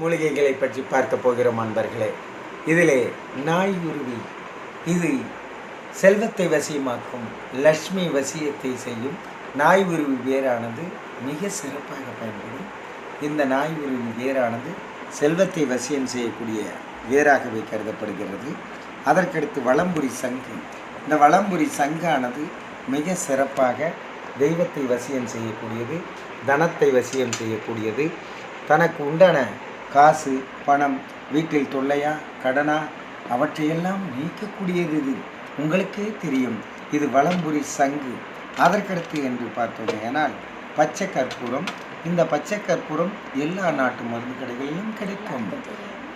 மூலிகைகளை பற்றி பார்க்க போகிறோம் அன்பர்களே. இதிலே நாய் உருவி இது செல்வத்தை வசியமாக்கும் லக்ஷ்மி வசியத்தை செய்யும் நாய் உருவி வேரானது மிக சிறப்பாக பயன்படும். இந்த நாய் உருவி வேரானது செல்வத்தை வசியம் செய்யக்கூடிய வேராகவே கருதப்படுகிறது. அதற்கடுத்து வளம்புரி சங்கு. இந்த வளம்புரி சங்கானது மிக சிறப்பாக தெய்வத்தை வசியம் செய்யக்கூடியது தனத்தை வசியம் செய்யக்கூடியது. தனக்கு உண்டான காசு பணம் வீட்டில் தொல்லையா கடனா? அவற்றையெல்லாம் நீக்கக்கூடியது இது. உங்களுக்கே தெரியும். இது வளம்புரி சங்கு. அதற்கடுத்து என்று பார்த்தோமேனால் பச்சை கற்பூரம் இந்த பச்சை கற்பூரம் எல்லா நாட்டு மருந்து கடைகளிலும் கிடைக்கும்.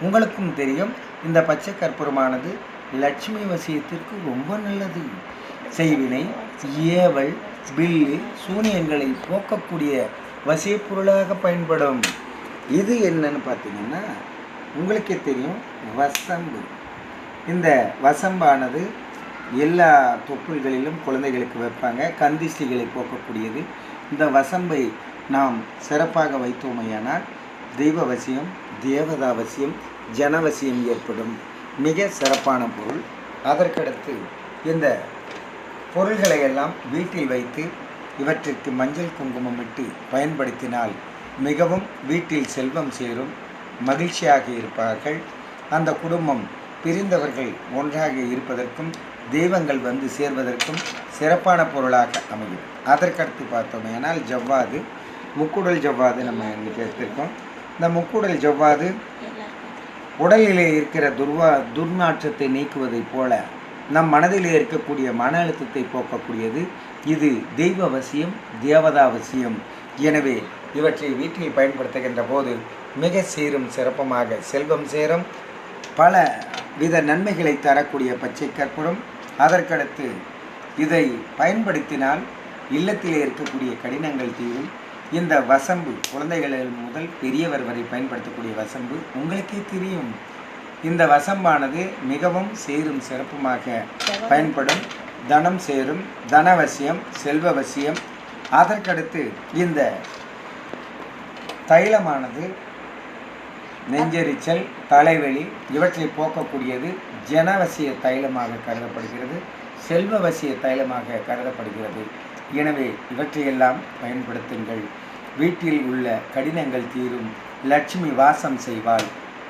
உங்களுக்கும் தெரியும் இந்த பச்சை கற்பூரமானது லட்சுமி வசியத்திற்கு ரொம்ப நல்லது. செய்வினை ஏவல் பில்லு சூனியங்களை போக்கக்கூடிய வசியப் பொருளாக பயன்படும். இது என்னன்னு பார்த்தீங்கன்னா உங்களுக்கே தெரியும் வசம்பு. இந்த வசம்பானது எல்லா தொப்புள்களிலும் குழந்தைகளுக்கு வைப்பாங்க கந்திஷ்டிகளை போக்கக்கூடியது. இந்த வசம்பை நாம் சிறப்பாக வைத்தோமையானால் தெய்வ வசியம் தேவதா வசியம் ஜனவசியம் ஏற்படும். மிக சிறப்பான பொருள். அதற்கடுத்து இந்த பொருள்களை எல்லாம் வீட்டில் வைத்து இவற்றிற்கு மஞ்சள் குங்குமம் இட்டு பயன்படுத்தினால் மிகவும் வீட்டில் செல்வம் சேரும் மகிழ்ச்சியாக இருப்பார்கள். அந்த குடும்பம் பிரிந்தவர்கள் ஒன்றாக இருப்பதற்கும் தெய்வங்கள் வந்து சேர்வதற்கும் சிறப்பான பொருளாக அமையும். அதற்கடுத்து பார்த்தோமேனால் ஜவ்வாது முக்குடல் ஜவ்வாது நம்ம இன்னைக்கு எடுத்திருக்கோம். இந்த முக்குடல் ஜவ்வாது உடலிலே இருக்கிற துர்வா துர்நாற்றத்தை நீக்குவதைப் போல நம் மனதிலே இருக்கக்கூடிய மன அழுத்தத்தை போக்கக்கூடியது. இது தெய்வ அவசியம் தேவதா அவசியம் எனவே இவற்றை வீட்டில் பயன்படுத்துகின்ற போது மிக சீரும் சிறப்பமாக செல்வம் சேரும். பல வித நன்மைகளை தரக்கூடிய பச்சை கற்பூரம். அதற்கடுத்து இதை பயன்படுத்தினால் இல்லத்திலே இருக்கக்கூடிய கடினங்கள் தீரும். இந்த வசம்பு குழந்தைகள் முதல் பெரியவர் வரை பயன்படுத்தக்கூடிய வசம்பு உங்களுக்கே தெரியும். இந்த வசம்பானது மிகவும் சேரும் சிறப்புமாக பயன்படும். தனம் சேரும் தனவசியம் செல்வவசியம் அதற்கடுத்து இந்த தைலமானது நெஞ்செரிச்சல் தலைவலி இவற்றை போக்கக்கூடியது ஜனவசிய தைலமாக கருதப்படுகிறது செல்வவசிய தைலமாக கருதப்படுகிறது. எனவே இவற்றையெல்லாம் பயன்படுத்துங்கள். வீட்டில் உள்ள கடினங்கள் தீரும். லட்சுமி வாசம் செய்வாள்.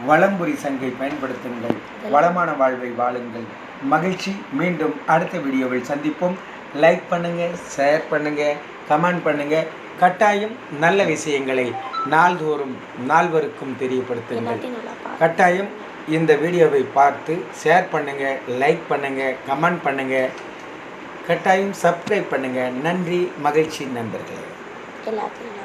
வளம்புரி சங்கை பயன்படுத்துங்கள். வளமான வாழ்வை வாழுங்கள். மகிழ்ச்சி. மீண்டும் அடுத்த வீடியோவில் சந்திப்போம். லைக் பண்ணுங்கள் ஷேர் பண்ணுங்கள் கமெண்ட் பண்ணுங்கள் கட்டாயம் நல்ல விஷயங்களை நாள்தோறும் நால்வருக்கும் தெரியப்படுத்துங்கள். கட்டாயம் இந்த வீடியோவை பார்த்து ஷேர் பண்ணுங்க லைக் பண்ணுங்க கமெண்ட் பண்ணுங்க. கட்டாயம் சப்ஸ்கிரைப் பண்ணுங்க. நன்றி மகிழ்ச்சி நண்பர்களே. எல்லாத்தையும்